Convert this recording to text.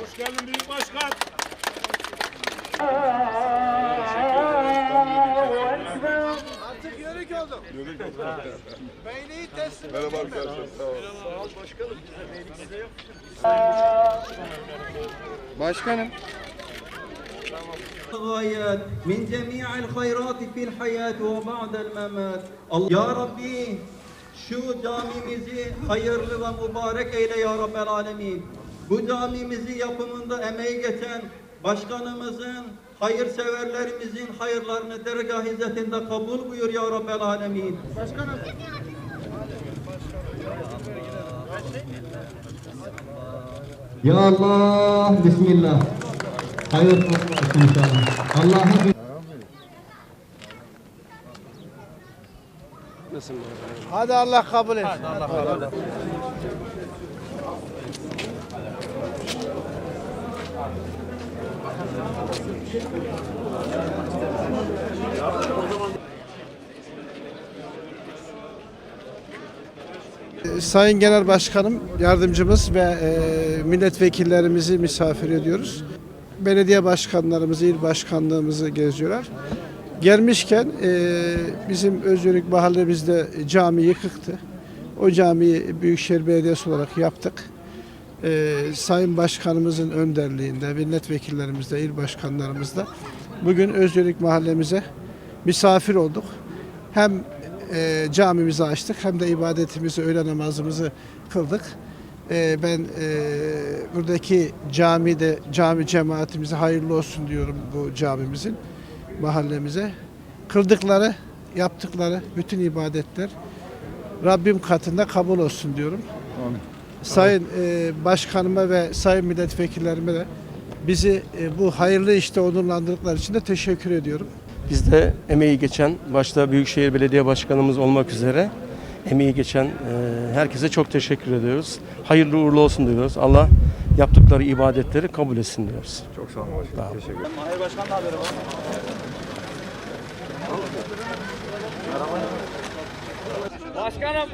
Hoş geldin Büyük Başkan. Artık yörük oldum. Beyliği teslim Merhaba arkadaşlar. Sağ olun. Başkanım. الغايات من جميع الخيرات في الحياة وبعد الممات Allah- Ya Rabbi şu camimizi hayırlı ve mübarek eyle ya Rabbel Alemin. Bu camimizi yapımında emeği geçen başkanımızın, hayırseverlerimizin hayırlarını dergah izzetinde kabul buyur ya Rabbel Alemin. Başkanım. Ya Allah, Bismillah. Hayır olsun inşallah. Allah'a Hadi Allah kabul etsin. Hadi Allah kabul etsin. Sayın Genel Başkanım, yardımcımız ve e, milletvekillerimizi misafir ediyoruz. Belediye başkanlarımızı, il başkanlığımızı geziyorlar. Gelmişken e, bizim Özgürlük mahallemizde cami yıkıktı. O camiyi Büyükşehir Belediyesi olarak yaptık. E, Sayın Başkanımızın önderliğinde, milletvekillerimizle, il başkanlarımızla bugün Özgürlük mahallemize misafir olduk. Hem e, camimizi açtık hem de ibadetimizi, öğle namazımızı kıldık. E, ben e, buradaki camide, cami cemaatimize hayırlı olsun diyorum bu camimizin, mahallemize. Kıldıkları, yaptıkları bütün ibadetler Rabbim katında kabul olsun diyorum. Sayın e, Başkanıma ve Sayın Milletvekillerime de bizi e, bu hayırlı işte onurlandırdıkları için de teşekkür ediyorum. Biz de emeği geçen, başta Büyükşehir Belediye Başkanımız olmak üzere emeği geçen e, herkese çok teşekkür ediyoruz. Hayırlı uğurlu olsun diyoruz. Allah yaptıkları ibadetleri kabul etsin diyoruz. Çok sağ olun başkanım. Teşekkür ederim. Başkanım.